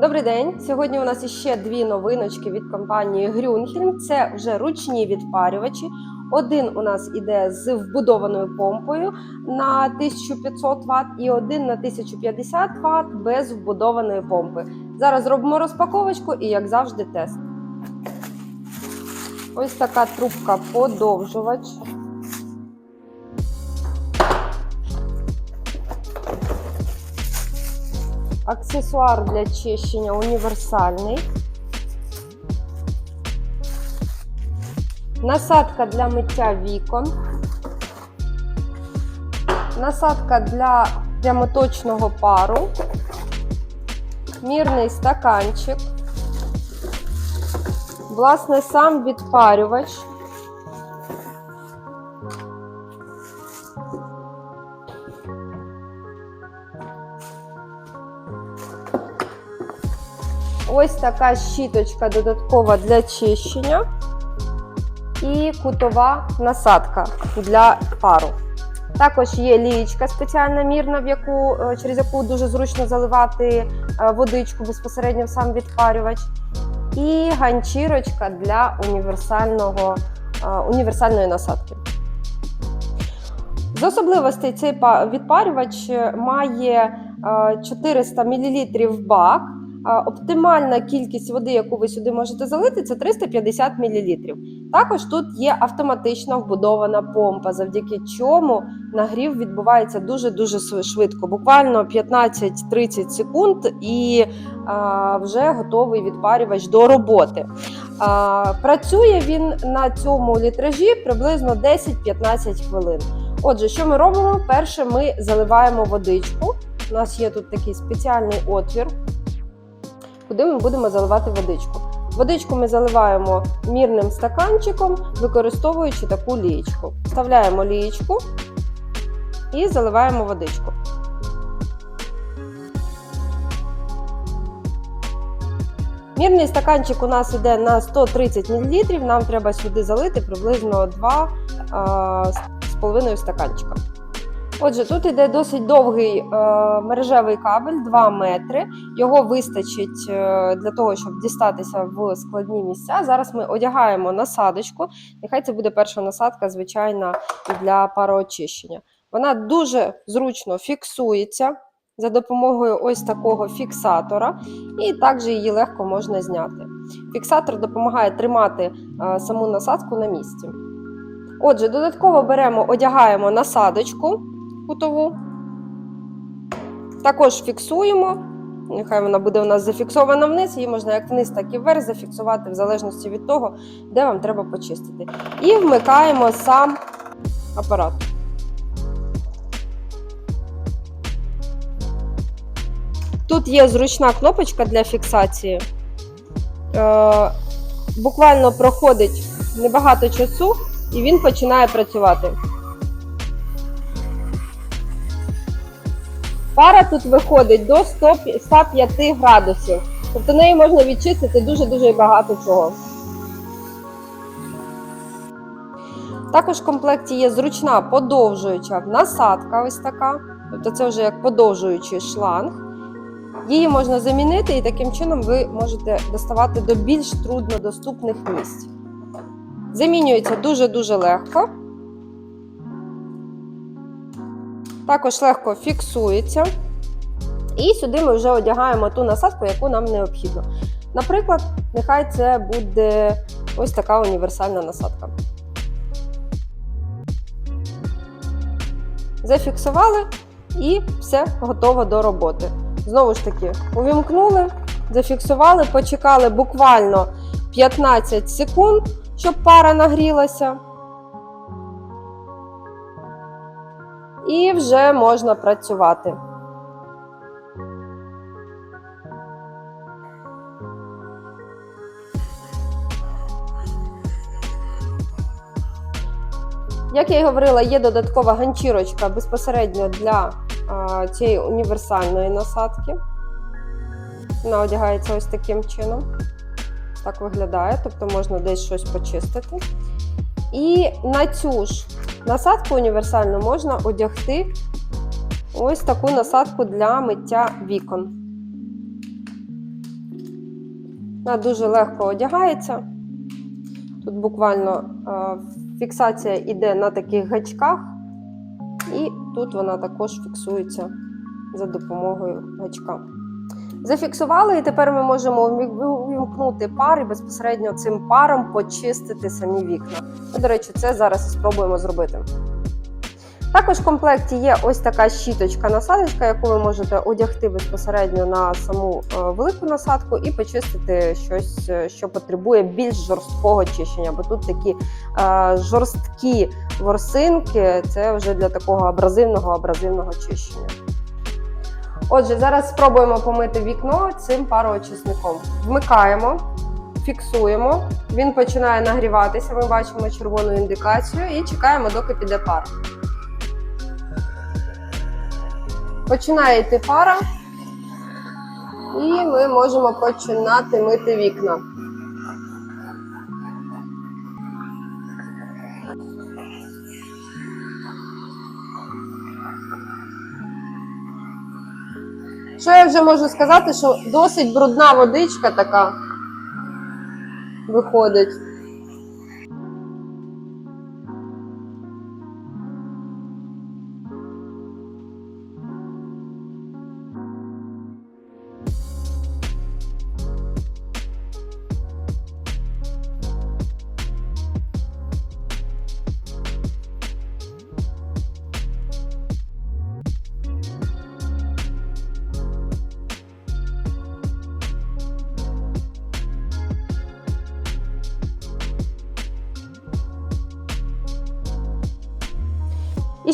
Добрий день! Сьогодні у нас іще дві новиночки від компанії Грюнхельм. Це вже ручні відпарювачі. Один у нас іде з вбудованою помпою на 1500 Вт і один на 1050 Вт без вбудованої помпи. Зараз робимо розпаковочку і, як завжди, тест. Ось така трубка подовжувач. Аксесуар для чищення універсальний. Насадка для миття вікон. Насадка для прямоточного пару. Мірний стаканчик. Власне, сам відпарювач. Ось така щіточка додаткова для чищення і кутова насадка для пару. Також є лієчка спеціальна мірна, в яку, е, через яку дуже зручно заливати е, водичку безпосередньо в сам відпарювач. І ганчірочка для універсального, е, універсальної насадки. З особливостей цей па- відпарювач має е, 400 мл бак. Оптимальна кількість води, яку ви сюди можете залити, це 350 мл. Також тут є автоматично вбудована помпа, завдяки чому нагрів відбувається дуже-дуже швидко, буквально 15-30 секунд, і а, вже готовий відпарювач до роботи. А, працює він на цьому літражі приблизно 10-15 хвилин. Отже, що ми робимо? Перше, ми заливаємо водичку. У нас є тут такий спеціальний отвір куди ми будемо заливати водичку. Водичку ми заливаємо мірним стаканчиком, використовуючи таку лієчку. Вставляємо лієчку і заливаємо водичку. Мірний стаканчик у нас йде на 130 мл, нам треба сюди залити приблизно 2,5 стаканчика. Отже, тут іде досить довгий е, мережевий кабель 2 метри. Його вистачить е, для того, щоб дістатися в складні місця. Зараз ми одягаємо насадочку. Нехай це буде перша насадка, звичайна для пароочищення. Вона дуже зручно фіксується за допомогою ось такого фіксатора, і також її легко можна зняти. Фіксатор допомагає тримати е, саму насадку на місці. Отже, додатково беремо, одягаємо насадочку кутову. Також фіксуємо. Нехай вона буде у нас зафіксована вниз, її можна як вниз, так і вверх зафіксувати, в залежності від того, де вам треба почистити. І вмикаємо сам апарат. Тут є зручна кнопочка для фіксації. Е, буквально проходить небагато часу, і він починає працювати. Пара тут виходить до 105 градусів. Тобто нею можна відчистити дуже-дуже багато чого. Також в комплекті є зручна подовжуюча насадка, ось така. Тобто це вже як подовжуючий шланг. Її можна замінити, і таким чином ви можете доставати до більш труднодоступних місць. Замінюється дуже-дуже легко. Також легко фіксується. І сюди ми вже одягаємо ту насадку, яку нам необхідно. Наприклад, нехай це буде ось така універсальна насадка. Зафіксували і все готово до роботи. Знову ж таки, увімкнули, зафіксували, почекали буквально 15 секунд, щоб пара нагрілася. І вже можна працювати. Як я і говорила, є додаткова ганчірочка безпосередньо для а, цієї універсальної насадки. Вона одягається ось таким чином. Так виглядає, тобто можна десь щось почистити. І на цю ж насадку універсальну можна одягти ось таку насадку для миття вікон. Вона дуже легко одягається. Тут буквально е, фіксація йде на таких гачках, і тут вона також фіксується за допомогою гачка. Зафіксували, і тепер ми можемо увімкнути пар і безпосередньо цим паром почистити самі вікна. Ми, до речі, це зараз і спробуємо зробити. Також в комплекті є ось така щіточка-насадочка, яку ви можете одягти безпосередньо на саму е, велику насадку і почистити щось, е, що потребує більш жорсткого чищення. Бо тут такі е, жорсткі ворсинки, це вже для такого абразивного абразивного чищення. Отже, зараз спробуємо помити вікно цим пароочисником. Вмикаємо, фіксуємо, він починає нагріватися. Ми бачимо червону індикацію і чекаємо, доки піде пар. Починає йти пара, і ми можемо починати мити вікна. Що я вже можу сказати, що досить брудна водичка така виходить.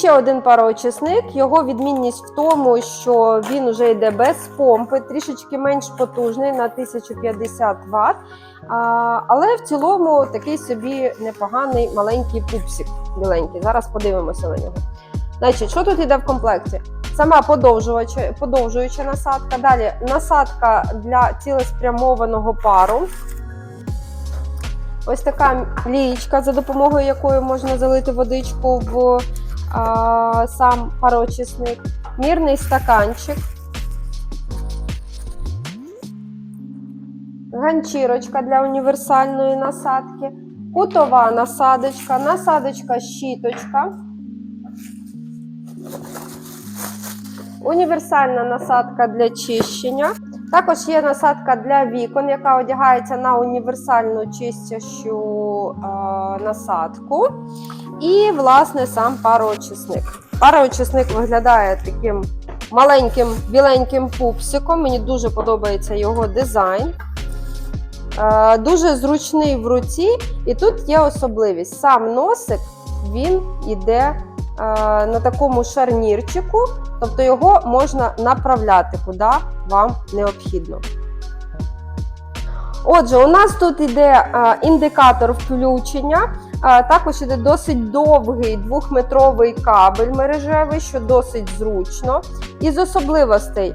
Ще один пароочисник. Його відмінність в тому, що він вже йде без помпи, трішечки менш потужний на 1050 Вт. Але в цілому такий собі непоганий маленький пупсик біленький. Зараз подивимося на нього. Значить, що тут йде в комплекті? Сама подовжуюча насадка. Далі насадка для цілеспрямованого пару. Ось така лієчка, за допомогою якої можна залити водичку в сам пароочисник, мірний стаканчик, ганчірочка для універсальної насадки, кутова насадочка, насадочка щіточка, універсальна насадка для чищення. Також є насадка для вікон, яка одягається на універсальну чистящу е, насадку. І, власне, сам пароочисник. Пароочисник виглядає таким маленьким біленьким пупсиком. Мені дуже подобається його дизайн. Е, дуже зручний в руці, і тут є особливість. Сам носик він йде е, на такому шарнірчику, тобто його можна направляти, куди вам необхідно. Отже, у нас тут йде е, індикатор включення. Також іде досить довгий двохметровий кабель мережевий, що досить зручно. Із особливостей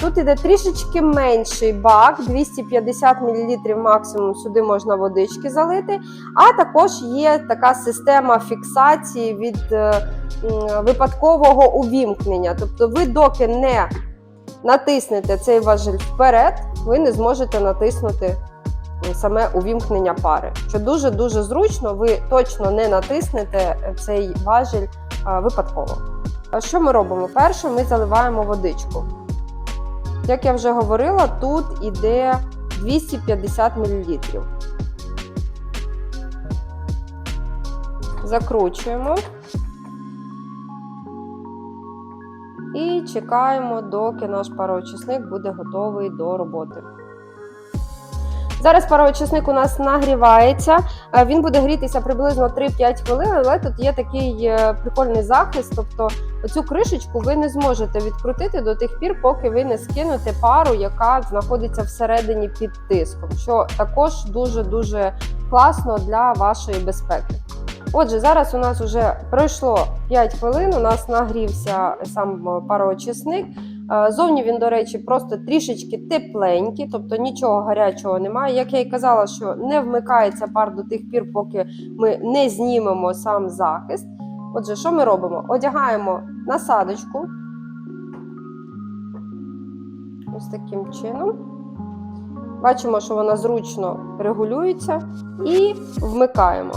тут іде трішечки менший бак, 250 мл максимум сюди можна водички залити. А також є така система фіксації від е, випадкового увімкнення. Тобто, ви доки не натиснете цей важіль вперед, ви не зможете натиснути саме увімкнення пари. Що дуже-дуже зручно, ви точно не натиснете цей важіль випадково. Що ми робимо? Перше, ми заливаємо водичку. Як я вже говорила, тут іде 250 мл. Закручуємо і чекаємо, доки наш пароочисник буде готовий до роботи. Зараз пароочисник у нас нагрівається. Е, Він буде грітися приблизно 3-5 хвилин, але тут є такий е, прикольний захист. Тобто цю кришечку ви не зможете відкрутити до тих пір, поки ви не скинете пару, яка знаходиться всередині під тиском, що також дуже-дуже класно для вашої безпеки. Отже, зараз у нас вже пройшло 5 хвилин, у нас нагрівся сам пароочисник. Е, Зовні він, до речі, просто трішечки тепленький, тобто нічого гарячого немає. Як я й казала, що не вмикається пар до тих пір, поки ми не знімемо сам захист. Отже, що ми робимо? Одягаємо насадочку. Ось таким чином. Бачимо, що вона зручно регулюється і вмикаємо.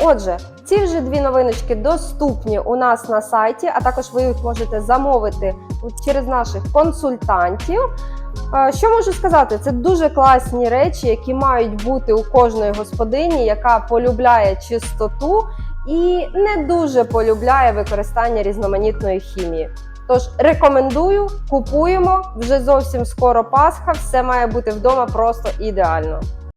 Отже, ці вже дві новиночки доступні у нас на сайті, а також ви їх можете замовити через наших консультантів. Е, Що можу сказати? Це дуже класні речі, які мають бути у кожної господині, яка полюбляє чистоту і не дуже полюбляє використання різноманітної хімії. Тож рекомендую, купуємо вже зовсім скоро Пасха. Все має бути вдома просто ідеально.